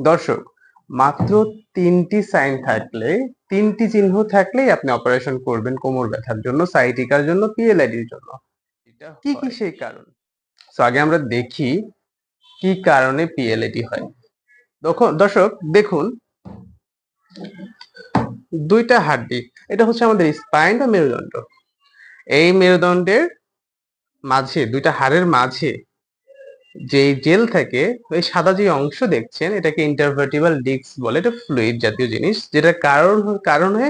দর্শক মাত্র তিনটি সাইন থাকলে তিনটি চিহ্ন থাকলেই আপনি অপারেশন করবেন কোমর ব্যথার জন্য সাইটিকার জন্য পিএলআইডির জন্য। কি কি সেই কারণ? তো আগে আমরা দেখি কি কারণে পিএলআইডি হয়। দেখো- দর্শক দেখুন। দুইটা হাড্ডি এটা হচ্ছে আমাদের স্পাইন বা মেরুদণ্ড। এই মেরুদণ্ডের মাঝে দুইটা হাড়ের মাঝে যে জেল থাকে ওই সাদা যে অংশ দেখছেন, এটাকে ইন্টারভার্টিবল ডিস্ক বলে, এটা ফ্লুইড জাতীয় জিনিস যেটা কারণ, কারণে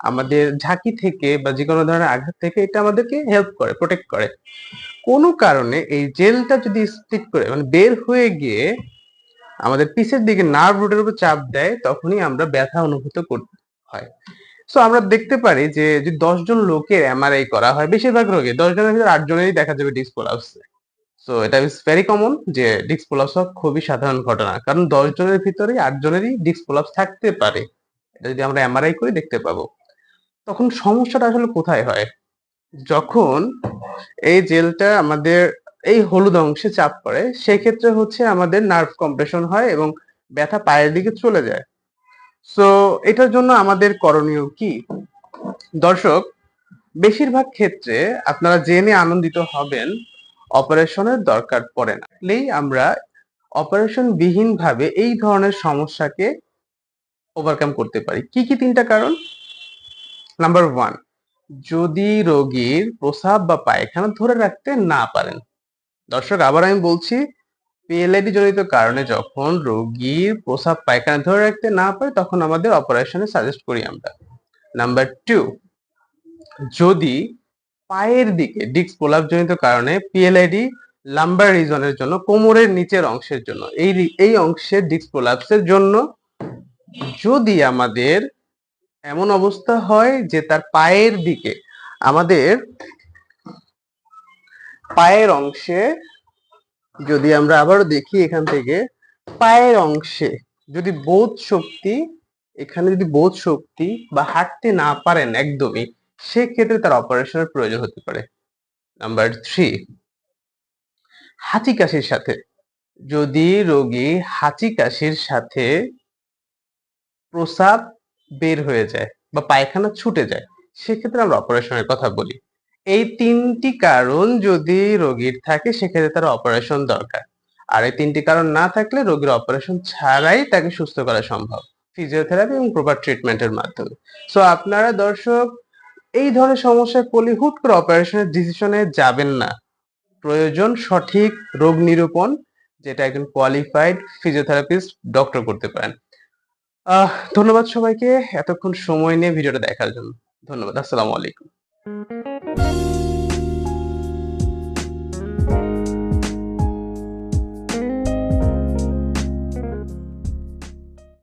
আমাদের ঝাঁকি থেকে বা যে কোনো ধরনের আঘাত থেকে এটা আমাদেরকে হেল্প করে প্রোটেক্ট করে। কোনো কারণে এই জেলটা যদি স্প্লিট করে মানে বের হয়ে গিয়ে আমাদের পিছের দিকে নার্ভ রুটের উপর চাপ দেয়, তখনই আমরা ব্যথা অনুভূত করতে হয়। সো আমরা দেখতে পারি যে যদি দশ জন লোকের এমআরআই করা হয়, বেশিরভাগ রোগে, দশজনের ভিতরে আট জনেরই দেখা যাবে ডিস্ক প্রলাপস সো এটা ইজ ভেরি কমন যে ডিস্ক প্রলাপস হওয়া খুবই সাধারণ ঘটনা। কারণ দশ জনের ভিতরেই আট জনেরই ডিস্ক প্রলাপস থাকতে পারে। এটা যদি আমরা এমআরআই করে দেখতে পাবো। তখন সমস্যাটা আসলে কোথায় হয়? যখন এই জেলটা আমাদের এই হলুদ অংশে চাপ করে সেক্ষেত্রে হচ্ছে আমাদের নার্ভ কম্প্রেশন হয় এবং ব্যথা পায়ের দিকে চলে যায়। সো এটার জন্য আমাদের করণীয় কি? দর্শক, বেশিরভাগ ক্ষেত্রে আপনারা জেনে আনন্দিত হবেন অপারেশনের দরকার পড়ে না। আমরা অপারেশন বিহীন ভাবে এই ধরনের সমস্যাকে ওভারকাম করতে পারি। কি কি তিনটা কারণ? নাম্বার ওয়ান যদি রোগীর প্রসাব বা পায়খানা ধরে রাখতে না পারেন। দর্শক, আবার আমি বলছি পিএলআইডি জনিত কারণে যখন রোগীর প্রসাব পায়খানা ধরে রাখতে না পারে, তখন আমাদের অপারেশনে সাজেস্ট করি আমরা। নাম্বার টু যদি পায়ের দিকে ডিস্ক প্রলাপ জনিত কারণে পিএলআইডি লাম্বার রিজনের জন্য কোমরের নিচের অংশের জন্য। এই এই অংশের ডিস্ক প্রলাপসের জন্য যদি আমাদের এমন অবস্থা হয় যে তার পায়ের দিকে আমাদের পায়ের অংশে যদি আমরা আবারও দেখি এখান থেকে, পায়ের অংশে যদি বোধ শক্তি, এখানে যদি বোধ শক্তি বা হাঁটতে না পারেন একদমই সেক্ষেত্রে তার অপারেশনের প্রয়োজন হতে পারে। নাম্বার থ্রি হাঁচি কাশির সাথে। যদি রোগী হাঁচি কাশির সাথে প্রসাব বের হয়ে যায় বা পায়খানা ছুটে যায়, সেক্ষেত্রে আমরা অপারেশনের কথা বলি। এই তিনটি কারণ যদি রোগীর থাকে, সেক্ষেত্রে তার অপারেশন দরকার। আর এই তিনটি কারণ না থাকলে রোগীর অপারেশন ছাড়াই তাকে সুস্থ করা সম্ভব। ফিজিওথেরাপি এবং প্রপার ট্রিটমেন্টের মাধ্যমে। সো আপনারা দর্শক এই ধরনের সমস্যায় পড়লে হুট করে অপারেশনের ডিসিশনে যাবেন না। প্রয়োজন সঠিক রোগ নিরূপণ, যেটা একজন কোয়ালিফাইড ফিজিওথেরাপিস্ট ডক্টর করতে পারেন। ধন্যবাদ সবাইকে এতক্ষণ সময় নিয়ে ভিডিওটা দেখার জন্য। ধন্যবাদ, আসসালামু আলাইকুম।